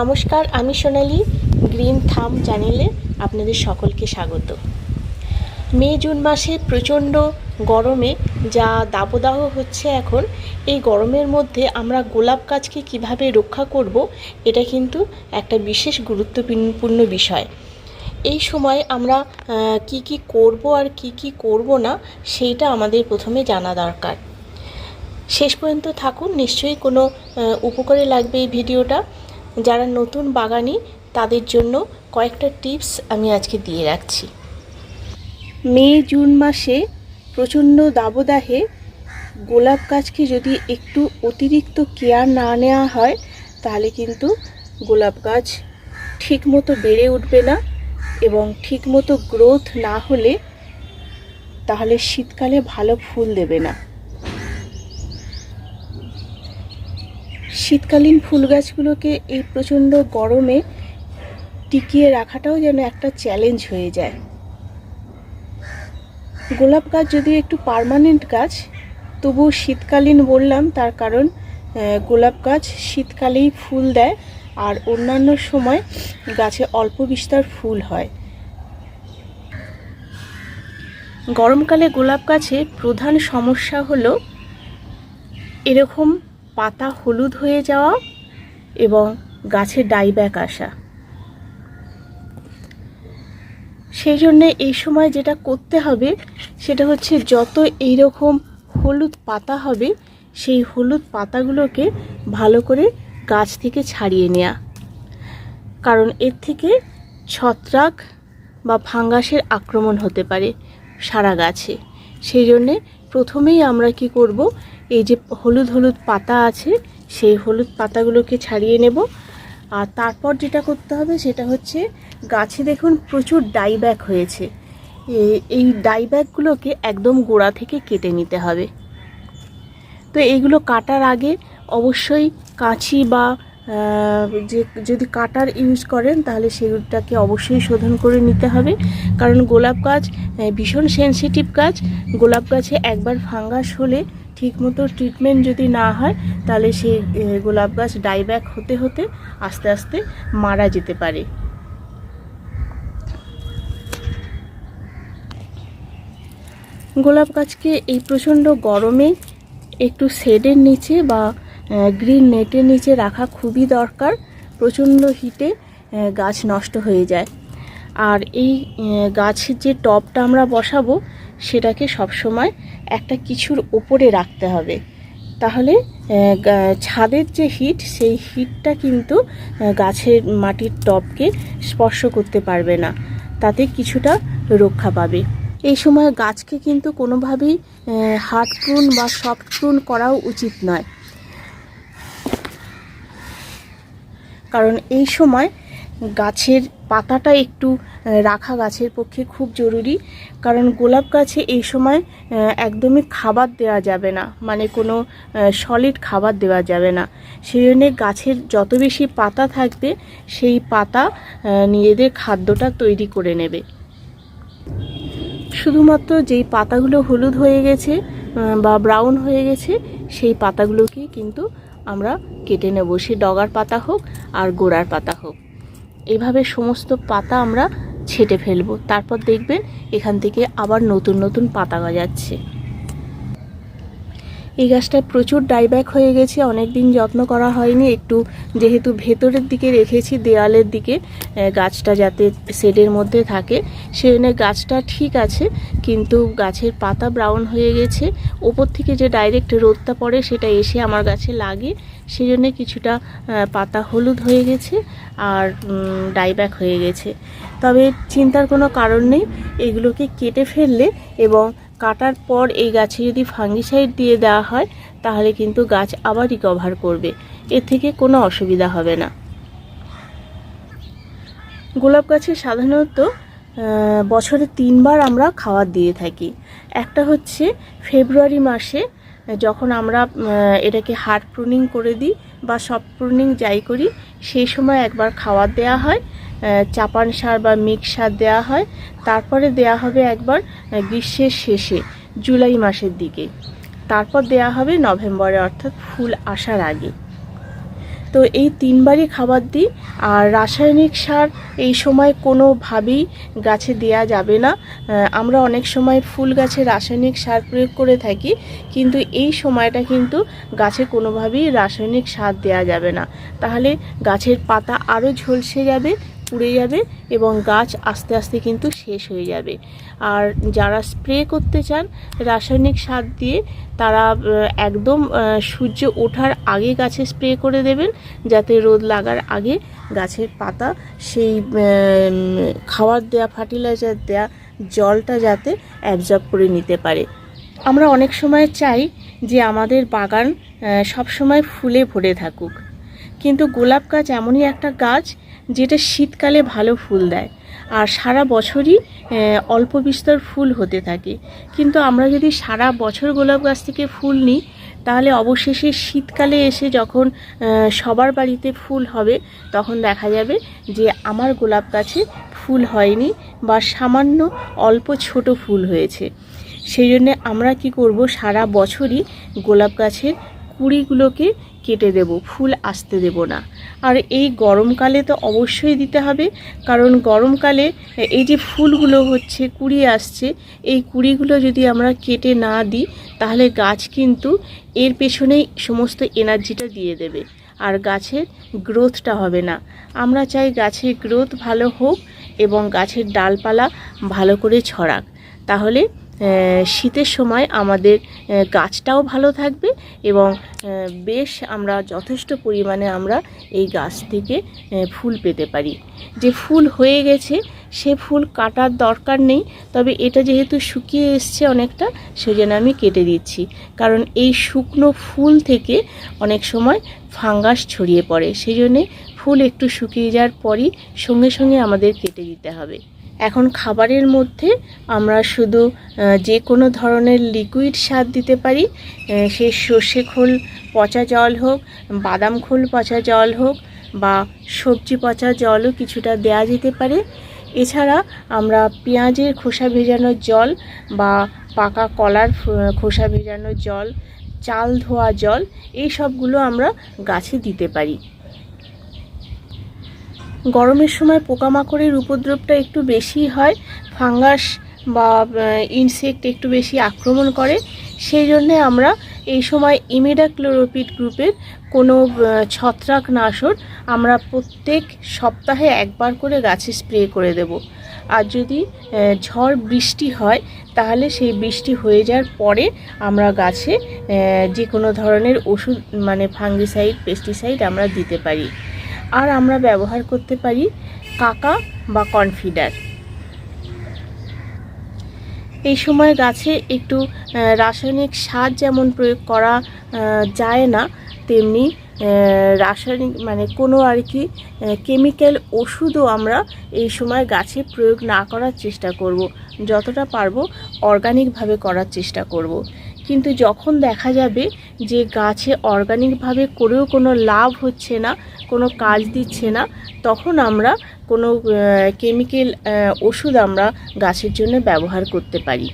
নমস্কার, আমি সোনালি, গ্রিন থাম চ্যানেলে আপনাদের সকলকে স্বাগত। মে, জুন মাসে প্রচণ্ড গরমে যা দাবদাহ হচ্ছে এখন, এই গরমের মধ্যে আমরা গোলাপ গাছকে কীভাবে রক্ষা করব, এটা কিন্তু একটা বিশেষ গুরুত্বপূর্ণ বিষয়। এই সময় আমরা কি কি করব আর কি কি করব না, সেইটা আমাদের প্রথমে জানা দরকার। শেষ পর্যন্ত থাকুন, নিশ্চয়ই কোনো উপকারে লাগবে এই ভিডিওটা। যারা নতুন বাগানি, তাদের জন্য কয়েকটা টিপস আমি আজকে দিয়ে রাখছি। মে, জুন মাসে প্রচণ্ড দাবদাহে গোলাপ গাছকে যদি একটু অতিরিক্ত কেয়ার না নেওয়া হয়, তাহলে কিন্তু গোলাপ গাছ ঠিকমতো বেড়ে উঠবে না এবং ঠিকমতো গ্রোথ না হলে তাহলে শীতকালে ভালো ফুল দেবে না। শীতকালীন ফুল গাছগুলোকে এই প্রচণ্ড গরমে টিকিয়ে রাখাটাও যেন একটা চ্যালেঞ্জ হয়ে যায়। গোলাপ গাছ যদি একটু পার্মানেন্ট গাছ, তবুও শীতকালীন বললাম, তার কারণ গোলাপ গাছ শীতকালেই ফুল দেয় আর অন্যান্য সময় গাছে অল্প বিস্তার ফুল হয়। গরমকালে গোলাপ গাছে প্রধান সমস্যা হলো এরকম পাতা হলুদ হয়ে যাওয়া এবং গাছে ডাইব্যাক আসা। সেই জন্যে এই সময় যেটা করতে হবে, সেটা হচ্ছে যত এই রকম হলুদ পাতা হবে, সেই হলুদ পাতাগুলোকে ভালো করে গাছ থেকে ছাড়িয়ে নেওয়া কারণ এর থেকে ছত্রাক বা ফাঙ্গাসের আক্রমণ হতে পারে সারা গাছে। সেই জন্যে প্রথমেই আমরা কি করব, এই যে হলুদ হলুদ পাতা আছে, সেই হলুদ পাতাগুলোকে ছাড়িয়ে নেব। আর তারপর যেটা করতে হবে সেটা হচ্ছে, গাছে দেখুন প্রচুর ডাইব্যাক হয়েছে। এই ডাইব্যাকগুলোকে একদম গোড়া থেকে কেটে নিতে হবে। তো এইগুলো কাটার আগে অবশ্যই কাঁচি বা যে যদি কাটার ইউজ করেন, তাহলে সেগুলোটাকে অবশ্যই শোধন করে নিতে হবে। কারণ গোলাপ গাছ ভীষণ সেনসিটিভ গাছ। গোলাপ গাছে একবার ফাঙ্গাস হলে ঠিকমতো ট্রিটমেন্ট যদি না হয়, তাহলে সেই গোলাপ গাছ ডাইব্যাক হতে হতে আস্তে আস্তে মারা যেতে পারে। গোলাপ গাছকে এই প্রচণ্ড গরমে একটু শেডের নিচে বা গ্রিন নেটের নিচে রাখা খুবই দরকার। প্রচণ্ড হিটে গাছ নষ্ট হয়ে যায়। আর এই গাছের যে টবটা আমরা বসাবো, সেটাকে সবসময় একটা কিছুর ওপরে রাখতে হবে। তাহলে ছাদের যে হিট সেই হিটটা কিন্তু গাছের মাটির টবকে স্পর্শ করতে পারবে না। তাতে কিছুটা রক্ষা পাবে। এই সময় গাছকে কিন্তু কোনোভাবেই হার্ড প্রুন বা সফট করাও উচিত নয়। কারণ এই সময় গাছের পাতাটা একটু রাখা গাছের পক্ষে খুব জরুরি। কারণ গোলাপ গাছে এই সময় একদমই খাবার দেওয়া যাবে না। মানে কোনো সলিড খাবার দেওয়া যাবে না। সেই জন্যে গাছের যত বেশি পাতা থাকবে, সেই পাতা নিজেদের খাদ্যটা তৈরি করে নেবে। শুধুমাত্র যেই পাতাগুলো হলুদ হয়ে গেছে বা ব্রাউন হয়ে গেছে, সেই পাতাগুলোকেই কিন্তু আমরা কেটে নেব। সে ডগার পাতা হোক আর গোড়ার পাতা হোক। এভাবে সমস্ত পাতা আমরা ছেটে ফেলব। তারপর দেখবেন এখান থেকে আবার নতুন নতুন পাতা গজাচ্ছে। এই গাছটা প্রচুর ডাইব্যাক হয়ে গেছে অনেক দিন যত্ন করা হয়নি। একটু যেহেতু ভেতরের দিকে রেখেছি দেওয়ালের দিকে গাছটা যাতে শেডের মধ্যে থাকে। সেজন্য গাছটা ঠিক আছে, কিন্তু গাছের পাতা ব্রাউন হয়ে গেছে। ওপর থেকে যে ডাইরেক্ট রোদটা পড়ে, সেটা এসে আমার গাছে লাগে। সেই জন্যে কিছুটা পাতা হলুদ হয়ে গেছে আর ডাইব্যাক হয়ে গেছে। তবে চিন্তার কোনো কারণ নেই, এগুলোকে কেটে ফেললে এবং কাটার পর এই গাছে যদি ফাঙ্গিসাইড দিয়ে দেওয়া হয়, তাহলে কিন্তু গাছ আবার রিকভার করবে। এর থেকে কোনো অসুবিধা হবে না। গোলাপ গাছে সাধারণত বছরে তিনবার আমরা খাবার দিয়ে থাকি। একটা হচ্ছে ফেব্রুয়ারি মাসে, যখন আমরা এটাকে হার্ড প্রুনিং করে দিই বা সফট প্রুনিং যাই করি, সেই সময় একবার খাবার দেওয়া হয়। চাপান সার বা মিক্স সার দেওয়া হয়। তারপরে দেওয়া হবে একবার গ্রীষ্মের শেষে, জুলাই মাসের দিকে। তারপর দেওয়া হবে নভেম্বরে, অর্থাৎ ফুল আসার আগে। তো এই তিনবারই খাবার দিই, আর রাসায়নিক সার এই সময় কোনোভাবেই গাছে দেয়া যাবে না। আমরা অনেক সময় ফুল গাছে রাসায়নিক সার প্রয়োগ করে থাকি, কিন্তু এই সময়টা কিন্তু গাছে কোনোভাবেই রাসায়নিক সার দেয়া যাবে না। তাহলে গাছের পাতা আরও ঝলসে যাবে পুড়ে যাবে এবং গাছ আস্তে আস্তে কিন্তু শেষ হয়ে যাবে। আর যারা স্প্রে করতে চান, রাসায়নিক সার দিয়ে তারা একদম সূর্য ওঠার আগে গাছে স্প্রে করে দেবেন, যাতে রোদ লাগার আগে গাছের পাতা সেই খাওয়ার দেয়া ফার্টিলাইজার দেয়া জলটা যাতে অ্যাবজর্ব করে নিতে পারে। আমরা অনেক সময় চাই যে আমাদের বাগান সব সময় ফুলে ভরে থাকুক। কিন্তু গোলাপ গাছ এমনই একটা গাছ যেটা শীতকালে ভালো ফুল দেয়। আর সারা বছরই অল্প বিস্তর ফুল হতে থাকে। কিন্তু আমরা যদি সারা বছর গোলাপ গাছ থেকে ফুল নিই, তাহলে অবশেষে শীতকালে এসে যখন সবার বাড়িতে ফুল হবে, তখন দেখা যাবে যে আমার গোলাপ গাছে ফুল হয়নি বা সামান্য অল্প ছোট ফুল হয়েছে। সেই জন্যে আমরা কি করব, সারা বছরই গোলাপ গাছের কুড়িগুলোকে কেটে দেব, ফুল আসতে দেব না। আর এই গরমকালে তো অবশ্যই দিতে হবে, কারণ গরমকালে এই যে ফুলগুলো হচ্ছে, কুড়ি আসছে, এই কুড়িগুলো যদি আমরা কেটে না দিই, তাহলে গাছ কিন্তু এর পেছনেই সমস্ত এনার্জিটা দিয়ে দেবে। আর গাছের গ্রোথটা হবে না। আমরা চাই গাছের গ্রোথ ভালো হোক এবং গাছের ডালপালা ভালো করে ছড়াক। তাহলে শীতের সময় আমাদের গাছটাও ভালো থাকবে এবং বেশ আমরা যথেষ্ট পরিমাণে আমরা এই গাছ থেকে ফুল পেতে পারি। যে ফুল হয়ে গেছে, সে ফুল কাটার দরকার নেই, তবে এটা যেহেতু শুকিয়ে এসছে অনেকটা, সেজন্য আমি কেটে দিচ্ছি। কারণ এই শুকনো ফুল থেকে অনেক সময় ফাঙ্গাস ছড়িয়ে পড়ে সেই জন্যে ফুল একটু শুকিয়ে যাওয়ার পরই সঙ্গে সঙ্গে আমাদের কেটে দিতে হবে। এখন খাবারের মধ্যে আমরা শুধু যে কোনো ধরনের লিকুইড সার দিতে পারি সে সর্ষে খোল পচা জল হোক, বাদাম খোল পচা জল হোক বা সবজি পচা জলও কিছুটা দেয়া যেতে পারে। এছাড়া আমরা পেঁয়াজের খোসা ভেজানোর জল বা পাকা কলার খোসা ভেজানোর জল, চাল ধোয়া জল, এই সবগুলো আমরা গাছে দিতে পারি। গরমের সময় পোকামাকড়ের উপদ্রবটা একটু বেশি হয়, ফাঙ্গাস বা ইনসেক্ট একটু বেশি আক্রমণ করে। সেই জন্যে আমরা এই সময় ইমিডাক্লোরোপিড গ্রুপের কোনো ছত্রাকনাশক আমরা প্রত্যেক সপ্তাহে একবার করে গাছে স্প্রে করে দেব। আর যদি ঝড় বৃষ্টি হয়, তাহলে সেই বৃষ্টি হয়ে যাওয়ার পরে আমরা গাছে যে কোনো ধরনের ওষুধ মানে ফাঙ্গিসাইড পেস্টিসাইড আমরা দিতে পারি। আর আমরা ব্যবহার করতে পারি কাকা বা কনফিডার। এই সময় গাছে একটু রাসায়নিক সার যেমন প্রয়োগ করা যায় না, তেমনি রাসায়নিক মানে কোনো আর কি কেমিক্যাল ওষুধও আমরা এই সময় গাছে প্রয়োগ না করার চেষ্টা করব। যতটা পারব অর্গানিকভাবে করার চেষ্টা করব। কিন্তু যখন দেখা যাবে যে গাছে অর্গানিকভাবে করেও কোনো লাভ হচ্ছে না, কোনো কাজ দিচ্ছে না, তখন আমরা কোনো কেমিক্যাল ওষুধ আমরা গাছের জন্য ব্যবহার করতে পারি।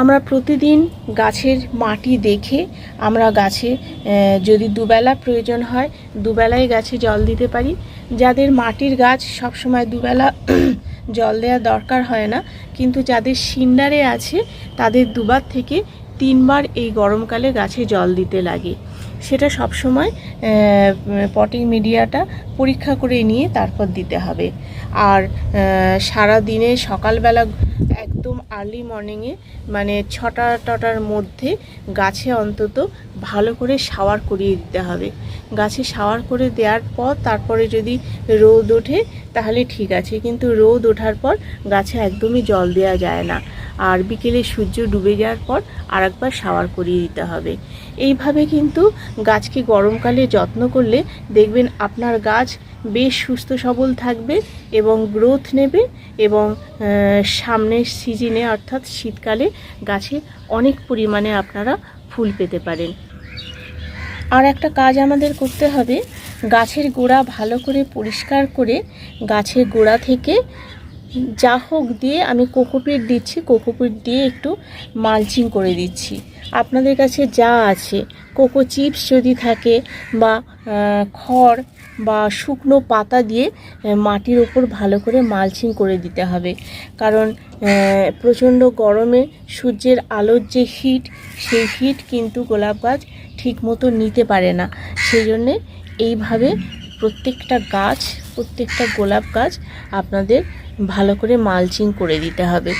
আমরা প্রতিদিন গাছের মাটি দেখে আমরা গাছে যদি দুবেলা প্রয়োজন হয়, দুবেলায় গাছে জল দিতে পারি। যাদের মাটির গাছ সবসময় দুবেলা জল দেওয়ার দরকার হয় না। কিন্তু যাদের সিন্ডারে আছে, তাদের দুবার থেকে তিনবার এই গরমকালে গাছে জল দিতে লাগে। সেটা সবসময় পটিং মিডিয়াটা পরীক্ষা করে নিয়ে তারপর দিতে হবে। আর সারা দিনে সকালবেলা একদম আর্লি মর্নিংয়ে মানে ছটা টটার মধ্যে গাছে অন্তত ভালো করে শাওয়ার করিয়ে দিতে হবে। গাছে শাওয়ার করে দেওয়ার পর তারপরে যদি রোদ ওঠে তাহলে ঠিক আছে, কিন্তু রোদ ওঠার পর গাছে একদমই জল দেওয়া যায় না। আর বিকেলে সূর্য ডুবে যাওয়ার পর আরেকবার শাওয়ার করিয়ে দিতে হবে। এইভাবে কিন্তু গাছকে গরমকালে যত্ন করলে দেখবেন আপনার গাছ বেশ সুস্থ সবল থাকবে এবং গ্রোথ নেবে এবং সামনের সিজনে অর্থাৎ শীতকালে গাছে অনেক পরিমাণে আপনারা ফুল পেতে পারেন। আর একটা কাজ আমাদের করতে হবে, গাছের গোড়া ভালো করে পরিষ্কার করে গাছের গোড়া থেকে যা হোক দিয়ে আমি কোকোপিট দিচ্ছি, কোকোপিট দিয়ে একটু মালচিং করে দিচ্ছি। আপনাদের কাছে যা আছে, কোকো চিপস যদি থাকে বা খড় বা শুকনো পাতা দিয়ে মাটির ওপর ভালো করে মালচিং করে দিতে হবে। কারণ প্রচণ্ড গরমে সূর্যের আলোর যে হিট, সেই হিট কিন্তু গোলাপ গাছ ঠিক মতো নিতে পারে না। সেই জন্যে এইভাবে প্রত্যেকটা গাছ, প্রত্যেকটা গোলাপ গাছ আপনাদের ভালো করে মালচিং করে দিতে হবে।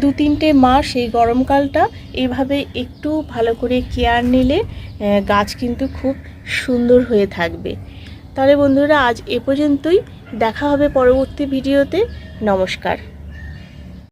দু তিনটে মাস এই গরমকালটা এভাবে একটু ভালো করে কেয়ার নিলে গাছ কিন্তু খুব সুন্দর হয়ে থাকবে। তাহলে বন্ধুরা, আজ এ পর্যন্তই। দেখা হবে পরবর্তী ভিডিওতে। নমস্কার।